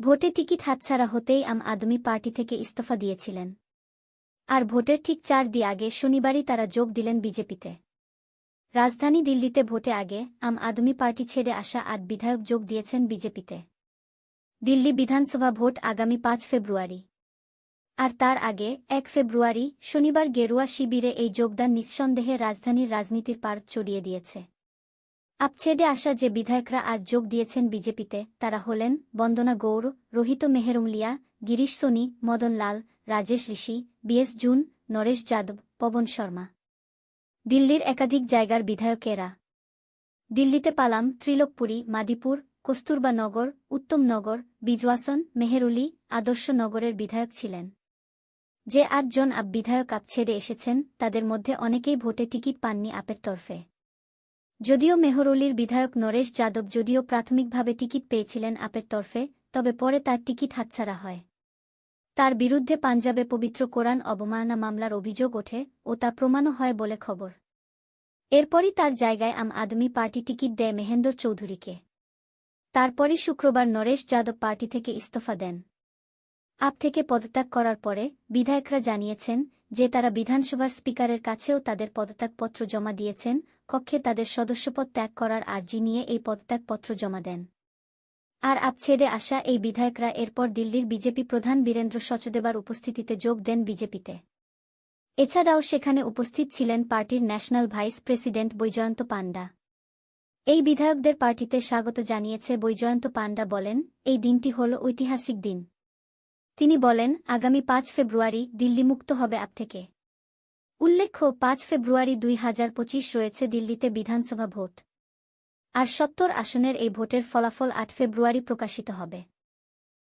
ভোটে টিকিট হাতছাড়া হতেই আম আদমি পার্টি থেকে ইস্তফা দিয়েছিলেন। আর ভোটের ঠিক চার দি আগে শনিবারই তারা যোগ দিলেন বিজেপিতে। রাজধানী দিল্লিতে ভোটে আগে আম আদমি পার্টি ছেড়ে আসা আট বিধায়ক যোগ দিয়েছেন বিজেপিতে। দিল্লি বিধানসভা ভোট আগামী পাঁচ ফেব্রুয়ারি। আর তার আগে এক ফেব্রুয়ারি শনিবার গেরুয়া শিবিরে এই যোগদান নিঃসন্দেহে রাজধানীর রাজনীতির পার চড়িয়ে দিয়েছে। আপছেদে আসা যে বিধায়করা আজ যোগ দিয়েছেন বিজেপিতে, তারা হলেন বন্দনা গৌর রোহিত মেহেরুমলিয়া, গিরিশ সোনি, মদন লাল, রাজেশ ঋষি বিএস জুন, নরেশ যাদব, পবন শর্মা। দিল্লির একাধিক জায়গার বিধায়কেরা দিল্লিতে পালাম, ত্রিলোকপুরী, মাদিপুর, কস্তুরবা নগর উত্তমনগর বিজওয়াসন, মেহেরুলি, আদর্শ নগরের বিধায়ক ছিলেন। যে আটজন আপ বিধায়ক আপ ছেড়ে এসেছেন, তাদের মধ্যে অনেকেই ভোটে টিকিট পাননি আপের তরফে। যদিও মেহরুলির বিধায়ক নরেশ যাদব যদিও প্রাথমিকভাবে টিকিট পেয়েছিলেন আপের তরফে, তবে পরে তার টিকিট হাতছাড়া হয়। তার বিরুদ্ধে পাঞ্জাবে পবিত্র কোরআন অবমাননা মামলার অভিযোগ ওঠে ও তা প্রমাণও হয় বলে খবর। এরপরই তার জায়গায় আম আদমি পার্টি টিকিট দেয় মেহেন্দর চৌধুরীকে। তারপরই শুক্রবার নরেশ যাদব পার্টি থেকে ইস্তফা দেন। আপ থেকে পদত্যাগ করার পরে বিধায়করা জানিয়েছেন যে তারা বিধানসভার স্পিকারের কাছেও তাদের পদত্যাগপত্র জমা দিয়েছেন, কক্ষে তাদের সদস্যপদ ত্যাগ করার আর্জি নিয়ে এই পদত্যাগপত্র জমা দেন। আর আপ ছেড়ে আসা এই বিধায়করা এরপর দিল্লির বিজেপি প্রধান বীরেন্দ্র সচদেবার উপস্থিতিতে যোগ দেন বিজেপিতে। এছাড়াও সেখানে উপস্থিত ছিলেন পার্টির national vice president Baijayant Panda. এই বিধায়কদের পার্টিতে স্বাগত জানিয়েছে বৈজয়ন্ত পাণ্ডা বলেন, এই দিনটি হল ঐতিহাসিক দিন। তিনি বলেন, আগামী পাঁচ ফেব্রুয়ারি দিল্লি মুক্ত হবে আপ থেকে। উল্লেখ্য, পাঁচ ফেব্রুয়ারি দুই হাজার পঁচিশ রয়েছে দিল্লিতে বিধানসভা ভোট। আর সত্তর আসনের এই ভোটের ফলাফল আট ফেব্রুয়ারি প্রকাশিত হবে।